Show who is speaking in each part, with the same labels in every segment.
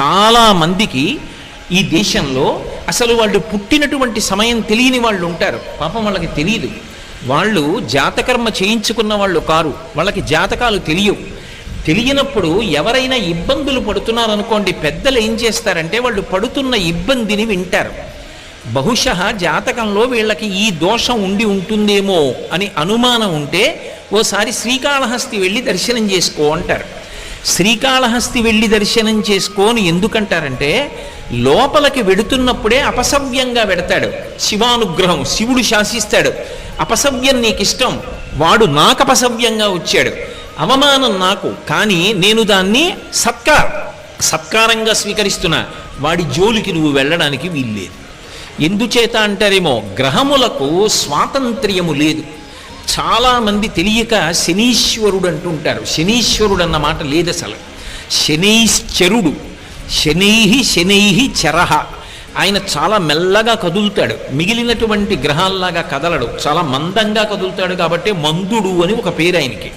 Speaker 1: చాలా మందికి ఈ దేశంలో అసలు వాళ్ళు పుట్టినటువంటి సమయం తెలియని వాళ్ళు ఉంటారు. పాపం వాళ్ళకి తెలియదు. వాళ్ళు జాతకర్మ చేయించుకున్న వాళ్ళు కారు. వాళ్ళకి జాతకాలు తెలియవు. తెలియనప్పుడు ఎవరైనా ఇబ్బందులు పడుతున్నారనుకోండి పెద్దలు ఏం చేస్తారంటే వాళ్ళు పడుతున్న ఇబ్బందిని వింటారు. బహుశ జాతకంలో వీళ్ళకి ఈ దోషం ఉండి ఉంటుందేమో అని అనుమానం ఉంటే ఓసారి శ్రీకాళహస్తి వెళ్ళి దర్శనం చేసుకో అంటారు. శ్రీకాళహస్తి వెళ్ళి దర్శనం చేసుకోని ఎందుకంటారంటే లోపలికి వెడుతున్నప్పుడే అపసవ్యంగా వెడతాడు. శివానుగ్రహం శివుడు శాసిస్తాడు. అపసవ్యం నీకు ఇష్టం వాడు నాకు అపసవ్యంగా వచ్చాడు. అవమానం నాకు కానీ నేను దాన్ని సత్కార్ సత్కారంగా స్వీకరిస్తున్నా. వాడి జోలికి నువ్వు వెళ్ళడానికి వీల్లేదు. ఎందుచేత అంటారేమో గ్రహములకు స్వాతంత్ర్యము లేదు. చాలామంది తెలియక శనీశ్వరుడు అంటుంటారు శనీశ్వరుడు అన్న మాట లేదు అసలు శనైశ్చరుడు. శనై శనై చరహ ఆయన చాలా మెల్లగా కదులుతాడు. మిగిలినటువంటి గ్రహాల్లాగా కదలడు. చాలా మందంగా కదులుతాడు కాబట్టి మందుడు అని ఒక పేరు ఆయనకి.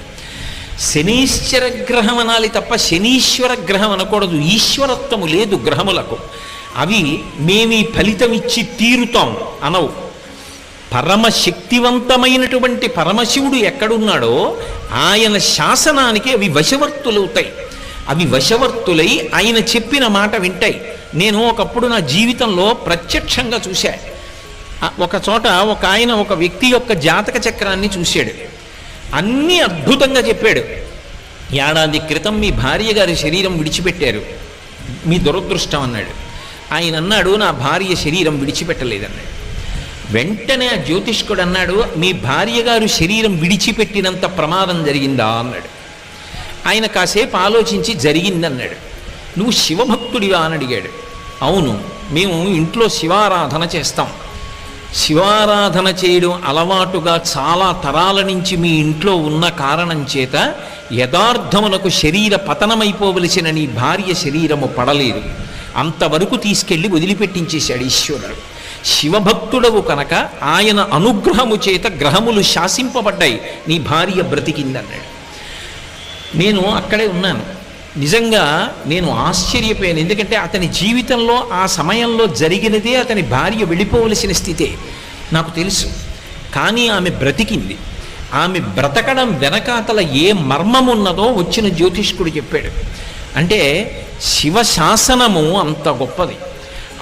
Speaker 1: శనీశ్వర గ్రహం అనాలి తప్ప శనీశ్వర గ్రహం అనకూడదు. ఈశ్వరత్వము లేదు గ్రహములకు. అవి మేమీ ఫలితం ఇచ్చి తీరుతాం అనవు. పరమశక్తివంతమైనటువంటి పరమశివుడు ఎక్కడున్నాడో ఆయన శాసనానికి అవి వశవర్తులవుతాయి. అవి వశవర్తులై ఆయన చెప్పిన మాట వింటాయి. నేను ఒకప్పుడు నా జీవితంలో ప్రత్యక్షంగా చూశా. ఒక చోట ఒక ఆయన ఒక వ్యక్తి యొక్క జాతక చక్రాన్ని చూశాడు. అన్నీ అద్భుతంగా చెప్పాడు. ఏడాది క్రితం మీ భార్య గారి శరీరం విడిచిపెట్టారు. మీ దురదృష్టం అన్నాడు. ఆయన అన్నాడు నా భార్య శరీరం విడిచిపెట్టలేదన్నాడు. వెంటనే ఆ జ్యోతిష్కుడు అన్నాడు మీ భార్య గారు శరీరం విడిచిపెట్టినంత ప్రమాదం జరిగిందా? అన్నాడు. ఆయన కాసేపు ఆలోచించి జరిగిందన్నాడు నువ్వు శివభక్తుడివా? అని అడిగాడు. అవును మేము ఇంట్లో శివారాధన చేస్తాం. శివారాధన చేయడం అలవాటుగా చాలా తరాల నుంచి మీ ఇంట్లో ఉన్న కారణం చేత యథార్థమునకు శరీర పతనమైపోవలసిన నీ భార్య శరీరము పడలేదు. అంతవరకు తీసుకెళ్ళి వదిలిపెట్టించేశాడు ఈశ్వరుడు. శివభక్తుడవు కనుక ఆయన అనుగ్రహము చేత గ్రహములు శాసింపబడ్డాయి. నీ భార్య బ్రతికిందన్నాడు. నేను అక్కడే ఉన్నాను. నిజంగా నేను ఆశ్చర్యపోయాను. ఎందుకంటే అతని జీవితంలో ఆ సమయంలో జరిగినదే అతని భార్య వెళ్ళిపోవలసిన స్థితే. నాకు తెలుసు. కానీ ఆమె బ్రతికింది. ఆమె బ్రతకడం వెనకాతల ఏ మర్మం ఉన్నదో వచ్చిన జ్యోతిష్కుడు చెప్పాడు. అంటే శివ శాసనము అంత గొప్పది.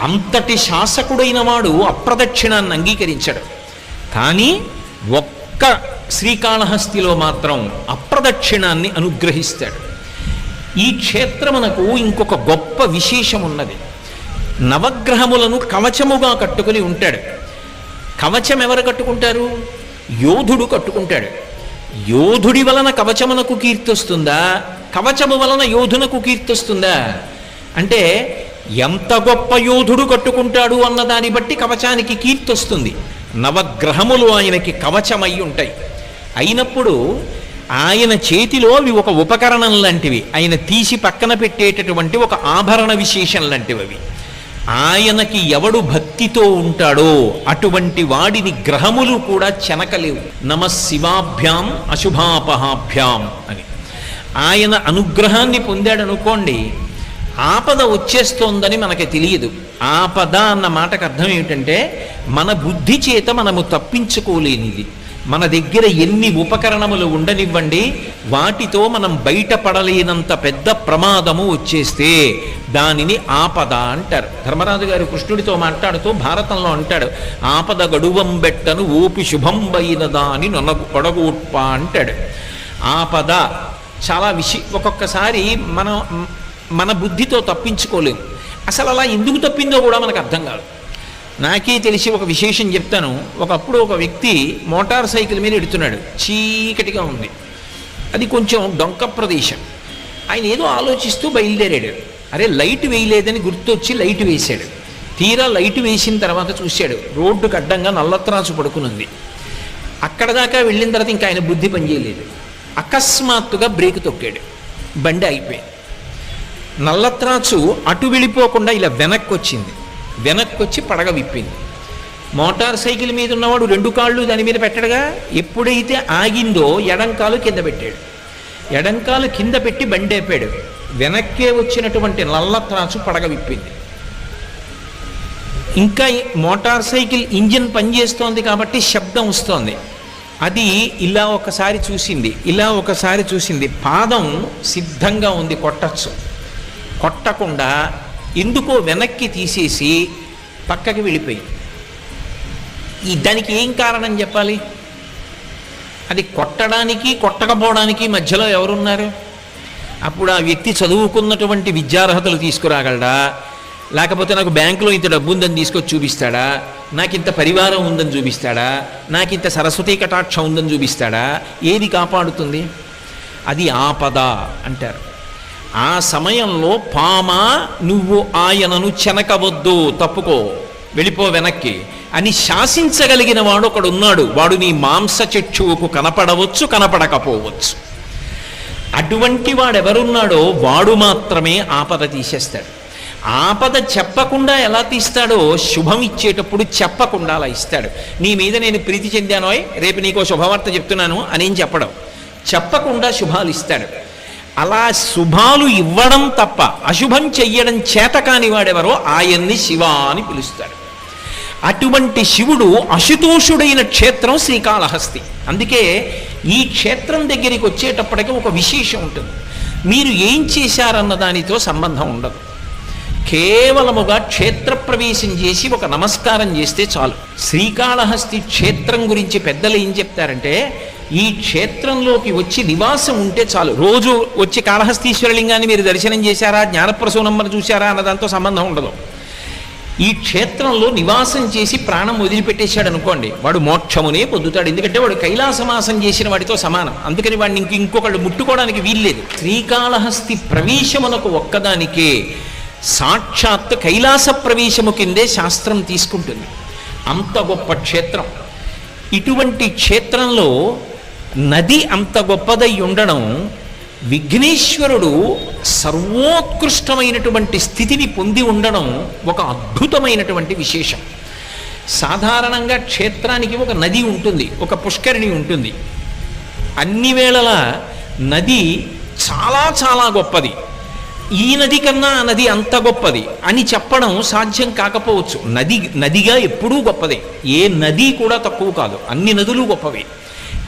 Speaker 1: అంతటి శాసకుడైన వాడు అప్రదక్షిణాన్ని అంగీకరించాడు. కానీ ఒక్క శ్రీకాళహస్తిలో మాత్రం అప్రదక్షిణాన్ని అనుగ్రహిస్తాడు. ఈ క్షేత్రమునకు ఇంకొక గొప్ప విశేషం ఉన్నది నవగ్రహములను కవచముగా కట్టుకుని ఉంటాడు. కవచం ఎవరు కట్టుకుంటారు? యోధుడు కట్టుకుంటాడు. యోధుడి వలన కవచమునకు కీర్తి వస్తుందా కవచము వలన యోధునకు కీర్తి వస్తుందా అంటే ఎంత గొప్ప యోధుడు కట్టుకుంటాడు అన్న దాన్ని బట్టి కవచానికి కీర్తి వస్తుంది. నవగ్రహములు ఆయనకి కవచమై ఉంటాయి. అయినప్పుడు ఆయన చేతిలో అవి ఒక ఉపకరణం లాంటివి. ఆయన తీసి పక్కన పెట్టేటటువంటి ఒక ఆభరణ విశేషం లాంటివి అవి. ఆయనకి ఎవడు భక్తితో ఉంటాడో అటువంటి వాడిని గ్రహములు కూడా చెనకలేవు. నమ శివాభ్యాం అశుభాపహాభ్యాం అని. ఆయన అనుగ్రహాన్ని పొందాడనుకోండి ఆపద వచ్చేస్తోందని మనకి తెలియదు. ఆపద అన్న మాటకు అర్థం ఏమిటంటే మన బుద్ధి చేత మనము తప్పించుకోలేనిది. మన దగ్గర ఎన్ని ఉపకరణములు ఉండనివ్వండి వాటితో మనం బయటపడలేనంత పెద్ద ప్రమాదము వచ్చేస్తే దానిని ఆపద అంటారు. ధర్మరాజు గారు కృష్ణుడితో మాట్లాడుతూ భారతంలో అంటాడు ఆపద గడువంబెట్టను ఓపి శుభంబైన దాని నొనగు కొడగొట్ప అంటాడు. ఆపద చాలా విషి ఒక్కొక్కసారి మనం మన బుద్ధితో తప్పించుకోలేము అసలు అలా ఎందుకు తప్పిందో కూడా మనకు అర్థం కాదు. నాకే తెలిసి ఒక విశేషం చెప్తాను. ఒకప్పుడు ఒక వ్యక్తి మోటార్ సైకిల్ మీద ఎడుతున్నాడు. చీకటిగా ఉంది. అది కొంచెం డొంక ప్రదేశం. ఆయన ఏదో ఆలోచిస్తూ బయలుదేరాడు. అరే లైట్ వేయలేదని గుర్తొచ్చి లైట్ వేశాడు. తీరా లైట్ వేసిన తర్వాత చూశాడు. రోడ్డుకు అడ్డంగా నల్లత్రాసు పడుకునుంది. అక్కడ దాకా వెళ్ళిన తర్వాత ఇంకా ఆయన బుద్ధి పనిచేయలేదు. అకస్మాత్తుగా బ్రేక్ తొక్కాడు. బండి అయిపోయింది నల్లత్రాచు అటు వెళ్ళిపోకుండా ఇలా వెనక్కి వచ్చింది వెనక్కి వచ్చి పడగ విప్పింది. మోటార్ సైకిల్ మీద ఉన్నవాడు రెండు కాళ్ళు దాని మీద పెట్టడగా? ఎప్పుడైతే ఆగిందో ఎడంకాలు కింద పెట్టాడు. ఎడంకాలు కింద పెట్టి బండేపాడు. వెనక్కే వచ్చినటువంటి నల్ల త్రాచు పడగ విప్పింది. ఇంకా మోటార్ సైకిల్ ఇంజిన్ పనిచేస్తోంది కాబట్టి శబ్దం వస్తోంది. అది ఇలా ఒకసారి చూసింది ఇలా ఒకసారి చూసింది. పాదం సిద్ధంగా ఉంది కొట్టచ్చు. కొట్టకుండా ఎందుకో వెనక్కి తీసేసి పక్కకి వెళ్ళిపోయి ఈ దానికి ఏం కారణం చెప్పాలి? అది కొట్టడానికి కొట్టకపోవడానికి మధ్యలో ఎవరున్నారు? అప్పుడు ఆ వ్యక్తి చదువుకున్నటువంటి విద్యార్హతలు తీసుకురాగలడా? లేకపోతే నాకు బ్యాంకులో ఇంత డబ్బు ఉందని తీసుకొచ్చి చూపిస్తాడా? నాకు ఇంత పరివారం ఉందని చూపిస్తాడా? నాకు ఇంత సరస్వతీ కటాక్షం ఉందని చూపిస్తాడా? ఏది కాపాడుతుంది? అది ఆపద అంటారు. ఆ సమయంలో పామ నువ్వు ఆయనను చెనకవద్దు తప్పుకో వెళ్ళిపో వెనక్కి అని శాసించగలిగిన వాడు ఒకడు ఉన్నాడు వాడు నీ మాంస చక్షువుకు కనపడవచ్చు కనపడకపోవచ్చు. అటువంటి వాడెవరున్నాడో వాడు మాత్రమే ఆపద తీసేస్తాడు. ఆపద చెప్పకుండా ఎలా తీస్తాడో శుభం ఇచ్చేటప్పుడు చెప్పకుండా అలా ఇస్తాడు. నీ మీద నేను ప్రీతి చెందానోయ్ రేపు నీకో శుభవార్త చెప్తున్నాను అనేం చెప్పడం. చెప్పకుండా శుభాలు ఇస్తాడు. అలా శుభాలు ఇవ్వడం తప్ప అశుభం చెయ్యడం చేత కాని వాడెవరో ఆయన్ని శివ అని పిలుస్తాడు అటువంటి శివుడు అశుతోషుడైన క్షేత్రం శ్రీకాళహస్తి. అందుకే ఈ క్షేత్రం దగ్గరికి వచ్చేటప్పటికి ఒక విశేషం ఉంటుంది. మీరు ఏం చేశారన్న దానితో సంబంధం ఉండదు. కేవలముగా క్షేత్ర ప్రవేశం చేసి ఒక నమస్కారం చేస్తే చాలు. శ్రీకాళహస్తి క్షేత్రం గురించి పెద్దలు ఏం చెప్తారంటే ఈ క్షేత్రంలోకి వచ్చి నివాసం ఉంటే చాలు. రోజు వచ్చి కాళహస్తీశ్వరలింగాన్ని మీరు దర్శనం చేశారా? జ్ఞానప్రసూనమ్మను చూశారా? అన్న దాంతో సంబంధం ఉండదు. ఈ క్షేత్రంలో నివాసం చేసి ప్రాణం వదిలిపెట్టేశాడు అనుకోండి వాడు మోక్షమునే పొందుతాడు. ఎందుకంటే వాడు కైలాసమాసం చేసిన వాడితో సమానం. అందుకని వాడిని ఇంక ఇంకొకళ్ళు ముట్టుకోవడానికి వీల్లేదు. శ్రీకాళహస్తి ప్రవేశమునకు ఒక్కదానికే సాక్షాత్ కైలాస ప్రవేశము కిందే శాస్త్రం తీసుకుంటుంది. అంత గొప్ప క్షేత్రం. ఇటువంటి క్షేత్రంలో నది అంత గొప్పదై ఉండడం విఘ్నేశ్వరుడు సర్వోత్కృష్టమైనటువంటి స్థితిని పొంది ఉండడం ఒక అద్భుతమైనటువంటి విశేషం. సాధారణంగా క్షేత్రానికి ఒక నది ఉంటుంది ఒక పుష్కరిణి ఉంటుంది. అన్ని వేళలా నది చాలా చాలా గొప్పది. ఈ నది కన్నా నది అంత గొప్పది అని చెప్పడం సాధ్యం కాకపోవచ్చు. నది నదిగా ఎప్పుడూ గొప్పదే. ఏ నది కూడా తక్కువ కాదు. అన్ని నదులు గొప్పవే.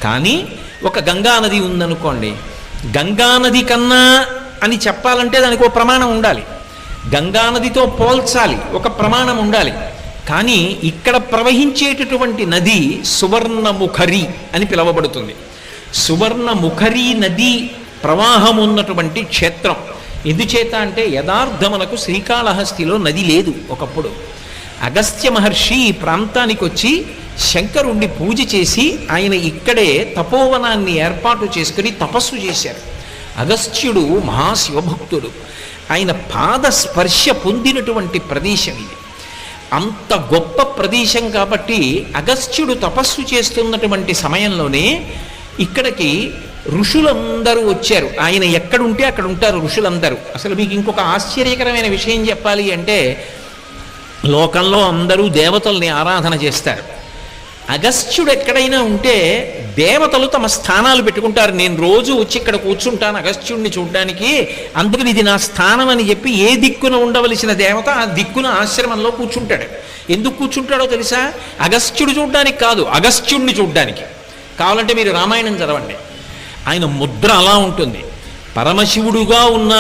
Speaker 1: కానీ ఒక గంగా నది ఉందనుకోండి గంగా నది కన్నా అని చెప్పాలంటే దానికి ఒక ప్రమాణం ఉండాలి. గంగా నదితో పోల్చాలి ఒక ప్రమాణం ఉండాలి. కానీ ఇక్కడ ప్రవహించేటటువంటి నది సువర్ణముఖరి అని పిలువబడుతుంది. సువర్ణముఖరి నది ప్రవాహం ఉన్నటువంటి క్షేత్రం. ఎందుచేత అంటే యథార్థమునకు శ్రీకాళహస్తిలో నది లేదు ఒకప్పుడు. అగస్త్య మహర్షి ఈ ప్రాంతానికి వచ్చి శంకరుణ్ణి పూజ చేసి ఆయన ఇక్కడే తపోవనాన్ని ఏర్పాటు చేసుకుని తపస్సు చేశారు. అగస్త్యుడు మహాశివభక్తుడు. ఆయన పాద స్పర్శ పొందినటువంటి ప్రదేశం ఇది. అంత గొప్ప ప్రదేశం కాబట్టి అగస్త్యుడు తపస్సు చేస్తున్నటువంటి సమయంలోనే ఇక్కడికి ఋషులందరూ వచ్చారు. ఆయన ఎక్కడుంటే అక్కడ ఉంటారు ఋషులందరూ. అసలు మీకు ఇంకొక ఆశ్చర్యకరమైన విషయం చెప్పాలి అంటే లోకంలో అందరూ దేవతల్ని ఆరాధన చేస్తారు. అగస్త్యుడు ఎక్కడైనా ఉంటే దేవతలు తమ స్థానాలు పెట్టుకుంటారు. నేను రోజు వచ్చి ఇక్కడ కూర్చుంటాను అగస్త్యుడిని చూడడానికి. అందుకని ఇది నా స్థానం అని చెప్పి ఏ దిక్కున ఉండవలసిన దేవత ఆ దిక్కున ఆశ్రమంలో కూర్చుంటాడు. ఎందుకు కూర్చుంటాడో తెలుసా? అగస్త్యుడు చూడడానికి కాదు అగస్త్యుడిని చూడడానికి. కావాలంటే మీరు రామాయణం చదవండి. ఆయన ముద్ర అలా ఉంటుంది. పరమశివుడుగా ఉన్న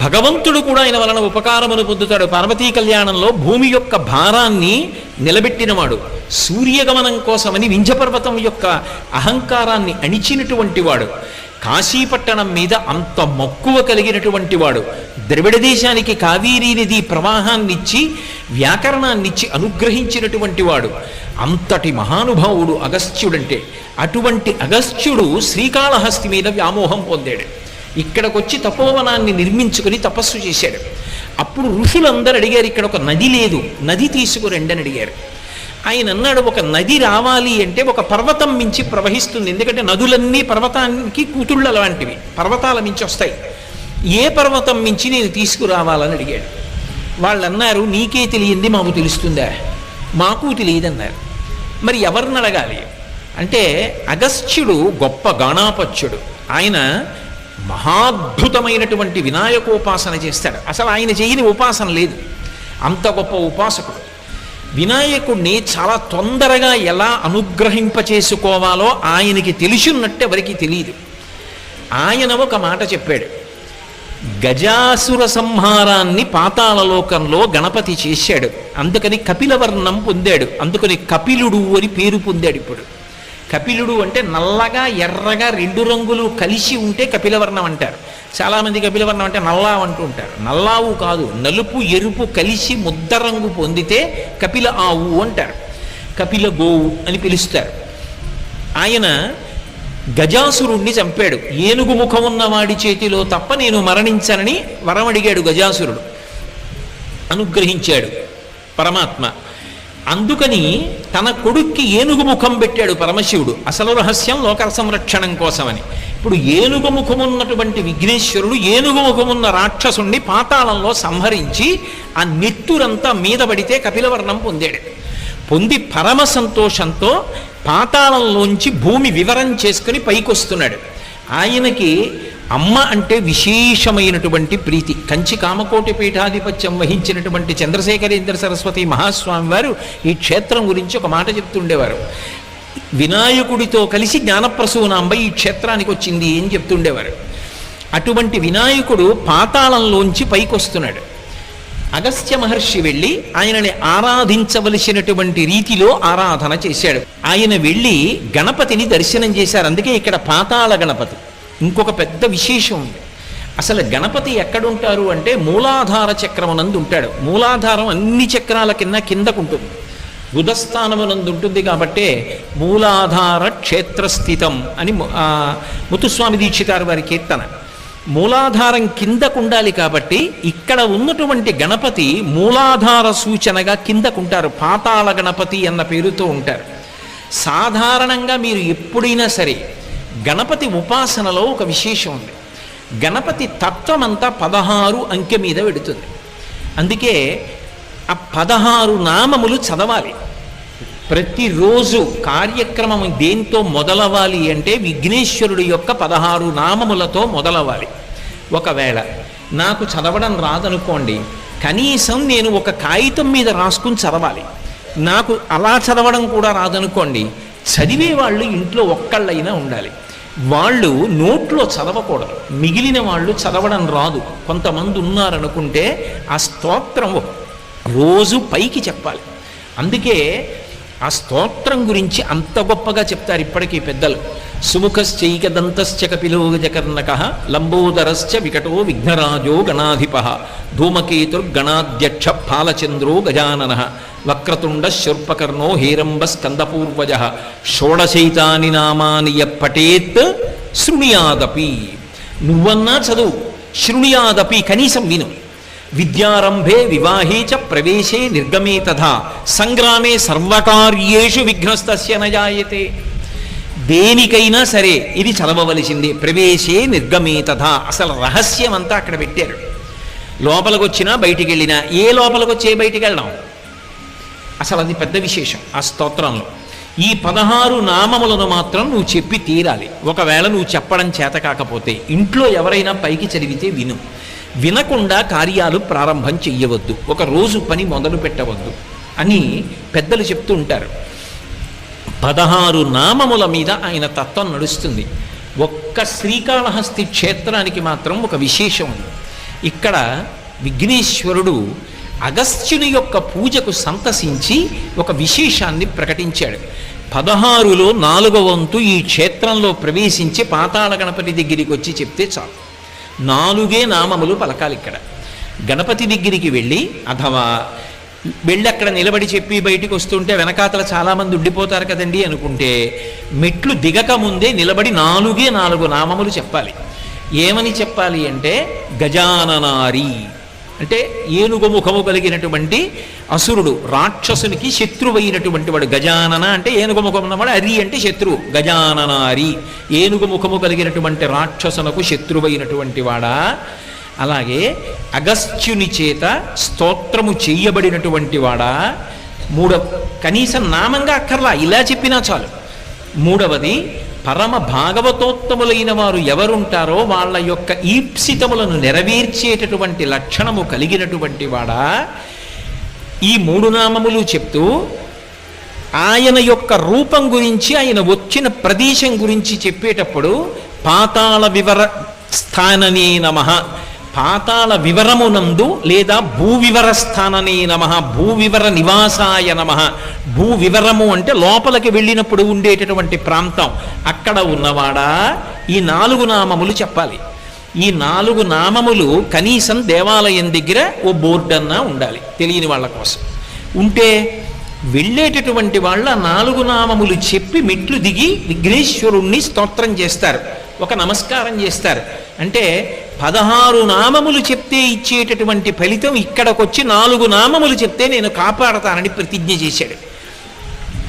Speaker 1: భగవంతుడు కూడా ఆయన వలన ఉపకారమును పొందుతాడు. పార్వతీ కళ్యాణంలో భూమి యొక్క భారాన్ని నిలబెట్టినవాడు సూర్యగమనం కోసమని వింజపర్వతం యొక్క అహంకారాన్ని అణిచినటువంటి వాడు కాశీపట్టణం మీద అంత మక్కువ కలిగినటువంటి వాడు ద్రవిడ దేశానికి కావేరీ నది ప్రవాహాన్నిచ్చి వ్యాకరణాన్నిచ్చి అనుగ్రహించినటువంటి వాడు అంతటి మహానుభావుడు అగస్త్యుడంటే అటువంటి అగస్త్యుడు శ్రీకాళహస్తి మీద వ్యామోహం పొందాడు. ఇక్కడికొచ్చి తపోవనాన్ని నిర్మించుకుని తపస్సు చేశాడు. అప్పుడు ఋషులందరూ అడిగారు ఇక్కడ ఒక నది లేదు నది తీసుకురండి అని అడిగారు. ఆయన అన్నాడు ఒక నది రావాలి అంటే ఒక పర్వతం మించి ప్రవహిస్తుంది ఎందుకంటే నదులన్నీ పర్వతానికి కూతుళ్ళ లాంటివి పర్వతాల మించి వస్తాయి. ఏ పర్వతం మించి నేను తీసుకురావాలని అడిగాడు. వాళ్ళు అన్నారు నీకే తెలియంది మాకు తెలుస్తుందా? మాకు తెలియదన్నారు. మరి ఎవరిని అడగాలి? అంటే అగస్త్యుడు గొప్ప గాణాపత్యుడు. ఆయన మహాద్భుతమైనటువంటి వినాయకోపాసన చేస్తాడు. అసలు ఆయన చేయని ఉపాసన లేదు. అంత గొప్ప ఉపాసకుడు. వినాయకుడిని చాలా తొందరగా ఎలా అనుగ్రహింపచేసుకోవాలో ఆయనకి తెలిసినట్టు ఎవరికి తెలియదు. ఆయన ఒక మాట చెప్పాడు. గజాసుర సంహారాన్ని పాతాళలోకంలో గణపతి చేశాడు. అందుకని కపిలవర్ణం పొందాడు. అందుకని కపిలుడు అని పేరు పొందాడు ఇప్పుడు. కపిలుడు అంటే నల్లగా ఎర్రగా రెండు రంగులు కలిసి ఉంటే కపిలవర్ణం అంటారు. చాలామంది కపిలవర్ణం అంటే నల్లా అంటూ ఉంటారు. నల్లావు కాదు నలుపు ఎరుపు కలిసి ముద్ద రంగు పొందితే కపిల ఆవు అంటారు. కపిల గోవు అని పిలుస్తారు. ఆయన గజాసురుణ్ణి చంపాడు. ఏనుగు ముఖం ఉన్న వాడి చేతిలో తప్ప నేను మరణించనని వరం అడిగాడు గజాసురుడు. అనుగ్రహించాడు పరమాత్మ. అందుకని తన కొడుక్కి ఏనుగు ముఖం పెట్టాడు పరమశివుడు. అసలు రహస్యం లోక సంరక్షణం కోసమని. ఇప్పుడు ఏనుగు ముఖమున్నటువంటి విఘ్నేశ్వరుడు ఏనుగు ముఖమున్న రాక్షసుణ్ణి పాతాళంలో సంహరించి ఆ నెత్తురంతా మీద పడితే కపిలవర్ణం పొందాడు. పొంది పరమ సంతోషంతో పాతాళంలోంచి భూమి వివరం చేసుకుని పైకొస్తున్నాడు. ఆయనకి అమ్మ అంటే విశేషమైనటువంటి ప్రీతి. కంచి కామకోటి పీఠాధిపత్యం వహించినటువంటి చంద్రశేఖరేంద్ర సరస్వతి మహాస్వామి వారు ఈ క్షేత్రం గురించి ఒక మాట చెప్తుండేవారు. వినాయకుడితో కలిసి జ్ఞానప్రసూనాంబ ఈ క్షేత్రానికి వచ్చింది అని చెప్తుండేవారు. అటువంటి వినాయకుడు పాతాళంలోంచి పైకొస్తున్నాడు. అగస్త్య మహర్షి వెళ్ళి ఆయనని ఆరాధించవలసినటువంటి రీతిలో ఆరాధన చేశాడు. ఆయన వెళ్ళి గణపతిని దర్శనం చేశారు. అందుకే ఇక్కడ పాతాళ గణపతి. ఇంకొక పెద్ద విశేషం ఉంది. అసలు గణపతి ఎక్కడుంటారు అంటే మూలాధార చక్రమునందు ఉంటాడు. మూలాధారం అన్ని చక్రాల కింద కిందకుంటుంది. బుధస్థానమునందు ఉంటుంది కాబట్టే మూలాధార క్షేత్రస్థితం అని ముతుస్వామి ముత్తుస్వామి దీక్షితారు వారి కీర్తన. మూలాధారం కిందకు ఉండాలి కాబట్టి ఇక్కడ ఉన్నటువంటి గణపతి మూలాధార సూచనగా కిందకుంటారు. పాతాళ గణపతి అన్న పేరుతో ఉంటారు. సాధారణంగా మీరు ఎప్పుడైనా సరే గణపతి ఉపాసనలో ఒక విశేషం ఉంది. గణపతి తత్వం అంతా పదహారు అంకె మీద పెడుతుంది అందుకే ఆ పదహారు నామములు చదవాలి. ప్రతిరోజు కార్యక్రమం దేంతో మొదలవ్వాలి అంటే విఘ్నేశ్వరుడి యొక్క పదహారు నామములతో మొదలవ్వాలి ఒకవేళ నాకు చదవడం రాదనుకోండి కనీసం నేను ఒక కాగితం మీద రాసుకుని చదవాలి. నాకు అలా చదవడం కూడా రాదనుకోండి చదివే వాళ్ళు ఇంట్లో ఒక్కళ్ళైనా ఉండాలి. వాళ్ళు నోట్లో చదవకూడదు. మిగిలిన వాళ్ళు చదవడం రాదు. కొంతమంది ఉన్నారనుకుంటే ఆ స్తోత్రం రోజు పైకి చెప్పాలి. అందుకే ఆ స్తోత్రం గురించి అంత గొప్పగా చెప్తారు ఇప్పటికీ పెద్దలు. సుముఖశ్చైకదంతశ్చ కపిలో గజకర్ణక లంబోదరశ్చ వికటో విఘ్నరాజో గణాధిప ధూమకేతుర్గణాధ్యక్ష ఫాలచంద్రో గజానన వక్రతుండ శుర్పకర్ణో హీరంబ స్కందపూర్వజ షోడశైతాని నామాని యః శృణుయాదపి. నువ్వన్నా చదువు శృణుయాదపి కనీసం విను. విద్యారంభే వివాహే చ ప్రవేశే నిర్గమే తథా. సంగ్రామే సర్వకార్యేషు విఘ్నస్తస్య నజాయతే దేనికైనా సరే ఇది చదవవలసిందే. ప్రవేశే నిర్గమే తథా. అసలు రహస్యం అంతా అక్కడ పెట్టారు. లోపలికి వచ్చినా బయటికి వెళ్ళినా ఏ లోపలికి వచ్చే బయటికి వెళ్ళడం అసలు అది పెద్ద విశేషం ఆ స్తోత్రంలో. ఈ పదహారు నామములను మాత్రం నువ్వు చెప్పి తీరాలి. ఒకవేళ నువ్వు చెప్పడం చేత కాకపోతే ఇంట్లో ఎవరైనా పైకి చదివితే విను. వినకుండా కార్యాలు ప్రారంభం చెయ్యవద్దు. ఒక రోజు పని మొదలు పెట్టవద్దు అని పెద్దలు చెప్తూ ఉంటారు. పదహారు నామముల మీద ఆయన తత్వం నడుస్తుంది. ఒక్క శ్రీకాళహస్తి క్షేత్రానికి మాత్రం ఒక విశేషం ఉంది. ఇక్కడ విఘ్నేశ్వరుడు అగస్త్యుని యొక్క పూజకు సంతసించి ఒక విశేషాన్ని ప్రకటించాడు. పదహారులో నాలుగవ వంతు ఈ క్షేత్రంలో ప్రవేశించి పాతాళ గణపతి దగ్గరికి వచ్చి చెప్తే చాలు. నాలుగే నామములు పలకాలి ఇక్కడ. గణపతి దగ్గరికి వెళ్ళి అథవా వెళ్ళి అక్కడ నిలబడి చెప్పి బయటికి వస్తుంటే వెనకాతల చాలామంది ఉండిపోతారు కదండి అనుకుంటే మెట్లు దిగక ముందే నిలబడి నాలుగే నాలుగు నామములు చెప్పాలి. ఏమని చెప్పాలి అంటే గజాననారి. అంటే ఏనుగు ముఖము కలిగినటువంటి అసురుడు రాక్షసునికి శత్రువైనటువంటి వాడు. గజానన అంటే ఏనుగు ముఖం ఉన్నవాడు అరి అంటే శత్రువు. గజాననారి ఏనుగు ముఖము కలిగినటువంటి రాక్షసునకు శత్రువైనటువంటి వాడా? అలాగే అగస్త్యుని చేత స్తోత్రము చేయబడినటువంటి వాడా? మూడవ కనీసం నామంగా అక్కర్లా ఇలా చెప్పినా చాలు. మూడవది పరమ భాగవతోత్తములైన వారు ఎవరుంటారో వాళ్ళ యొక్క ఈప్సితములను నెరవేర్చేటటువంటి లక్షణము కలిగినటువంటి వాడా? ఈ మూడు నామములు చెప్తూ ఆయన యొక్క రూపం గురించి ఆయన వచ్చిన ప్రదేశం గురించి చెప్పేటప్పుడు పాతాళ వివర స్థాననే నమ. పాతాళ వివరమునందు లేదా భూవివర స్థాననే నమ భూవివర నివాసాయ నమ. భూవివరము అంటే లోపలికి వెళ్ళినప్పుడు ఉండేటటువంటి ప్రాంతం. అక్కడ ఉన్నవాడా? ఈ నాలుగు నామములు చెప్పాలి. ఈ నాలుగు నామములు కనీసం దేవాలయం దగ్గర ఓ బోర్డు అన్నా ఉండాలి తెలియని వాళ్ళ కోసం. ఉంటే వెళ్ళేటటువంటి వాళ్ళ నాలుగు నామములు చెప్పి మెట్లు దిగి విఘ్నేశ్వరుణ్ణి స్తోత్రం చేస్తారు. ఒక నమస్కారం చేస్తారు. అంటే పదహారు నామములు చెప్తే ఇచ్చేటటువంటి ఫలితం ఇక్కడకొచ్చి నాలుగు నామములు చెప్తే నేను కాపాడతానని ప్రతిజ్ఞ చేశాడు.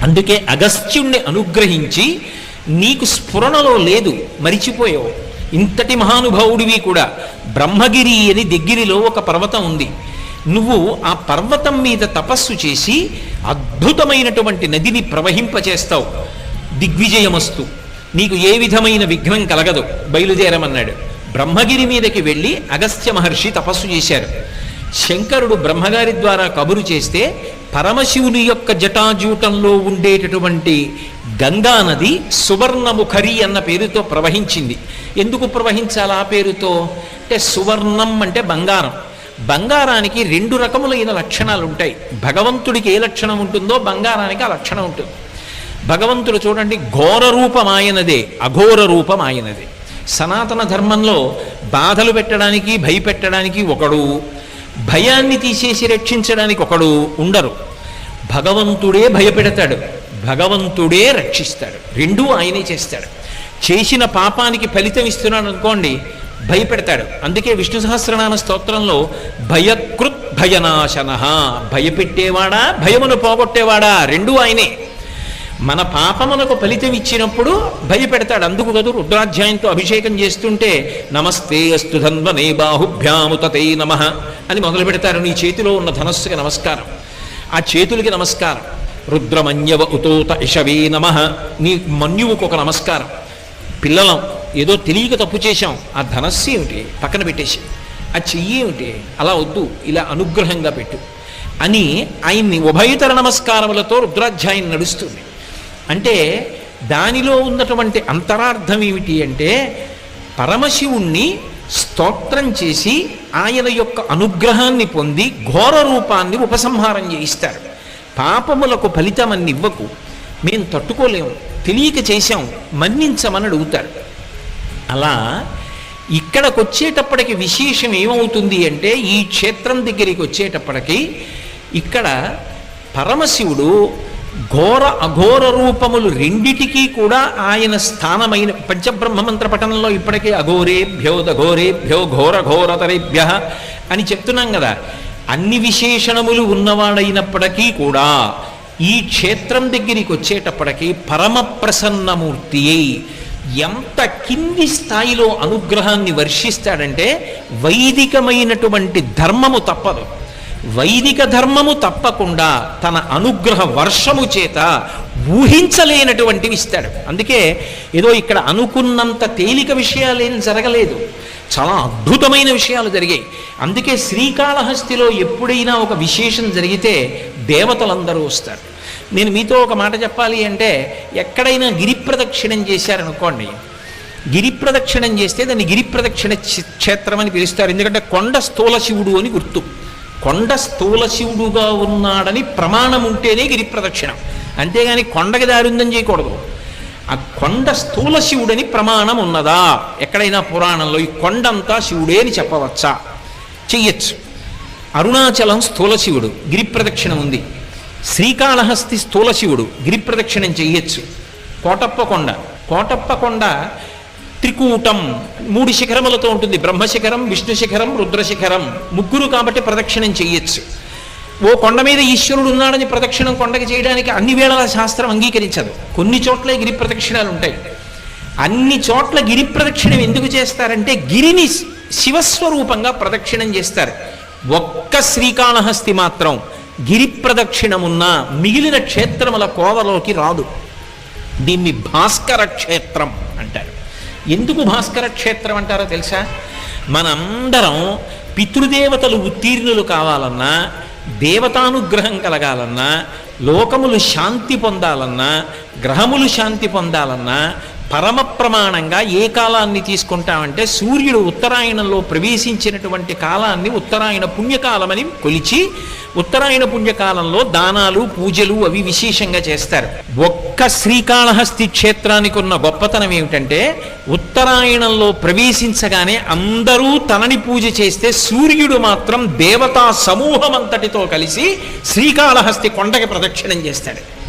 Speaker 1: అందుకే అగస్త్యుణ్ణి అనుగ్రహించి నీకు స్ఫురణలో లేదు మరిచిపోయావు. ఇంతటి మహానుభావుడివి కూడా బ్రహ్మగిరి అని దగ్గరిలో ఒక పర్వతం ఉంది. నువ్వు ఆ పర్వతం మీద తపస్సు చేసి అద్భుతమైనటువంటి నదిని ప్రవహింపచేస్తావు. దిగ్విజయమస్తు. నీకు ఏ విధమైన విఘ్నం కలగదు. బయలుదేరమన్నాడు. బ్రహ్మగిరి మీదకి వెళ్ళి అగస్త్య మహర్షి తపస్సు చేశారు. శంకరుడు బ్రహ్మగారి ద్వారా కబురు చేస్తే పరమశివుని యొక్క జటాజూటంలో ఉండేటటువంటి గంగా నది సువర్ణముఖరి అన్న పేరుతో ప్రవహించింది. ఎందుకు ప్రవహించాలి ఆ పేరుతో? అంటే సువర్ణం అంటే బంగారం. బంగారానికి రెండు రకములైన లక్షణాలు ఉంటాయి. భగవంతుడికి ఏ లక్షణం ఉంటుందో బంగారానికి ఆ లక్షణం ఉంటుంది. భగవంతుడు చూడండి ఘోర రూపం ఆయనదే అఘోర రూపం ఆయనదే సనాతన ధర్మంలో బాధలు పెట్టడానికి భయపెట్టడానికి ఒకడు భయాన్ని తీసేసి రక్షించడానికి ఒకడు ఉండరు. భగవంతుడే భయపెడతాడు భగవంతుడే రక్షిస్తాడు. రెండూ ఆయనే చేస్తాడు. చేసిన పాపానికి ఫలితం ఇస్తున్నాడు అనుకోండి భయపెడతాడు. అందుకే విష్ణు సహస్రనామ స్తోత్రంలో భయకృత్ భయనాశన భయపెట్టేవాడా భయమును పోగొట్టేవాడా రెండూ ఆయనే. మన పాపమునకు ఫలితం ఇచ్చినప్పుడు భయపెడతాడు. అందుకు కదూ రుద్రాధ్యాయంతో అభిషేకం చేస్తుంటే నమస్తే అస్తు ధన్వనే బాహుభ్యాముతతే నమ అని మొదలు పెడతారు. నీ చేతిలో ఉన్న ధనస్సుకి నమస్కారం. ఆ చేతులకి నమస్కారం. రుద్రమన్యవ ఉతోత ఇషవే నమ. నీ మన్యువుకు ఒక నమస్కారం. పిల్లలం ఏదో తెలియక తప్పు చేశాం. ఆ ధనస్సు ఏమిటి? పక్కన పెట్టేసి. ఆ చెయ్యి ఏమిటి? అలా వద్దు. ఇలా అనుగ్రహంగా పెట్టు. అని ఆయన్ని ఉభయతర నమస్కారములతో రుద్రాధ్యాయం నడుస్తుంది. అంటే దానిలో ఉన్నటువంటి అంతరార్థం ఏమిటి అంటే పరమశివుణ్ణి స్తోత్రం చేసి ఆయన యొక్క అనుగ్రహాన్ని పొంది ఘోర రూపాన్ని ఉపసంహారం చేయిస్తారు. పాపములకు ఫలితం అన్ని ఇవ్వకు. మేము తట్టుకోలేము. తెలియక చేశాం. మన్నించమని అడుగుతారు. అలా ఇక్కడికి వచ్చేటప్పటికి విశేషం ఏమవుతుంది అంటే ఈ క్షేత్రం దగ్గరికి వచ్చేటప్పటికి ఇక్కడ పరమశివుడు ఘోర అఘోర రూపములు రెండిటికీ కూడా ఆయన స్థానమైన పంచబ్రహ్మ మంత్ర పఠనంలో ఇప్పటికే అఘోరేభ్యో దఘోరేభ్యో ఘోర ఘోరతరేభ్య అని చెప్తున్నాం కదా. అన్ని విశేషణములు ఉన్నవాడైనప్పటికీ కూడా ఈ క్షేత్రం దగ్గరికి వచ్చేటప్పటికీ పరమ ప్రసన్నమూర్తి ఎంత కింది స్థాయిలో అనుగ్రహాన్ని వర్షిస్తాడంటే వైదికమైనటువంటి ధర్మము తప్పదు. వైదిక ధర్మము తప్పకుండా తన అనుగ్రహ వర్షము చేత ఊహించలేనటువంటివి ఇస్తాడు. అందుకే ఏదో ఇక్కడ అనుకున్నంత తేలిక విషయాలేం జరగలేదు. చాలా అద్భుతమైన విషయాలు జరిగాయి. అందుకే శ్రీకాళహస్తిలో ఎప్పుడైనా ఒక విశేషం జరిగితే దేవతలందరూ వస్తారు. నేను మీతో ఒక మాట చెప్పాలి అంటే ఎక్కడైనా గిరి ప్రదక్షిణం చేశారనుకోండి గిరి ప్రదక్షిణం చేస్తే దాన్ని గిరి ప్రదక్షిణ క్షేత్రం అని పిలుస్తారు. ఎందుకంటే కొండ స్థూల శివుడు అని గుర్తు. కొండ స్థూల శివుడుగా ఉన్నాడని ప్రమాణం ఉంటేనే గిరి ప్రదక్షిణం. అంతేగాని కొండకి దారుందని చేయకూడదు. ఆ కొండ స్థూల శివుడని ప్రమాణం ఉన్నదా? ఎక్కడైనా పురాణంలో ఈ కొండంతా శివుడే అని చెప్పవచ్చా? చెయ్యొచ్చు. అరుణాచలం స్థూల శివుడు గిరి ప్రదక్షిణ ఉంది. శ్రీకాళహస్తి స్థూల శివుడు గిరి ప్రదక్షిణం చెయ్యొచ్చు. కోటప్ప కొండ కోటప్ప కొండ త్రికూటం. మూడు శిఖరములతో ఉంటుంది. బ్రహ్మశిఖరం విష్ణు శిఖరం రుద్రశిఖరం. ముగ్గురు కాబట్టి ప్రదక్షిణం చేయొచ్చు. ఓ కొండ మీద ఈశ్వరుడు ఉన్నాడని ప్రదక్షిణం కొండకి చేయడానికి అన్ని వేళల శాస్త్రం అంగీకరించదు. కొన్ని చోట్ల గిరి ప్రదక్షిణాలు ఉంటాయి అన్ని చోట్ల గిరి ప్రదక్షిణం ఎందుకు చేస్తారంటే గిరిని శివస్వరూపంగా ప్రదక్షిణం చేస్తారు. ఒక్క శ్రీకాళహస్తి మాత్రం గిరి ప్రదక్షిణమున్న మిగిలిన క్షేత్రముల కోవలోకి రాదు. దీన్ని భాస్కర క్షేత్రం అంటారు. ఎందుకు భాస్కర క్షేత్రం అంటారో తెలుసా? మనందరం పితృదేవతలు ఉత్తీర్ణులు కావాలన్నా దేవతానుగ్రహం కలగాలన్నా లోకములు శాంతి పొందాలన్నా గ్రహములు శాంతి పొందాలన్నా పరమ ప్రమాణంగా ఏ కాలాన్ని తీసుకుంటామంటే సూర్యుడు ఉత్తరాయణంలో ప్రవేశించినటువంటి కాలాన్ని ఉత్తరాయణ పుణ్యకాలమని కొలిచి ఉత్తరాయణ పుణ్యకాలంలో దానాలు పూజలు అవి విశేషంగా చేస్తారు. ఒక్క శ్రీకాళహస్తి క్షేత్రానికి ఉన్న గొప్పతనం ఏమిటంటే ఉత్తరాయణంలో ప్రవేశించగానే అందరూ తనని పూజ చేస్తే సూర్యుడు మాత్రం దేవతా సమూహం అంతటితో కలిసి శ్రీకాళహస్తి కొండకి ప్రదక్షిణం చేస్తాడు.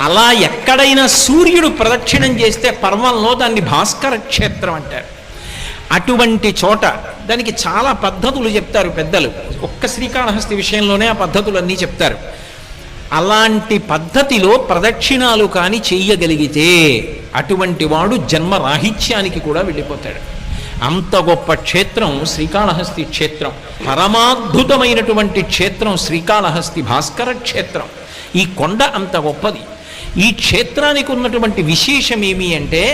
Speaker 1: అలా ఎక్కడైనా సూర్యుడు ప్రదక్షిణం చేస్తే పర్వంలో దాన్ని భాస్కర క్షేత్రం అంటారు. అటువంటి చోట దానికి చాలా పద్ధతులు చెప్తారు పెద్దలు. ఒక్క శ్రీకాళహస్తి విషయంలోనే ఆ పద్ధతులన్నీ చెప్తారు. అలాంటి పద్ధతిలో ప్రదక్షిణాలు కానీ చెయ్యగలిగితే అటువంటి వాడు జన్మ రాహిత్యానికి కూడా వెళ్ళిపోతాడు. అంత గొప్ప క్షేత్రం శ్రీకాళహస్తి క్షేత్రం. పరమాద్భుతమైనటువంటి క్షేత్రం శ్రీకాళహస్తి భాస్కర క్షేత్రం. ఈ కొండ అంత గొప్పది. ఈ క్షేత్రానికి ఉన్నటువంటి విశేషం ఏమి అంటే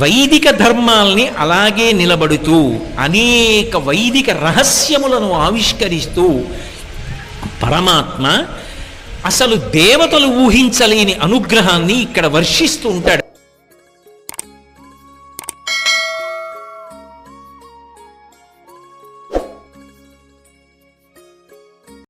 Speaker 1: వైదిక ధర్మాల్ని అలాగే నిలబడుతూ అనేక వైదిక రహస్యములను ఆవిష్కరిస్తూ పరమాత్మ అసలు దేవతలు ఊహించలేని అనుగ్రహాన్ని ఇక్కడ వర్షిస్తూ ఉంటాడు.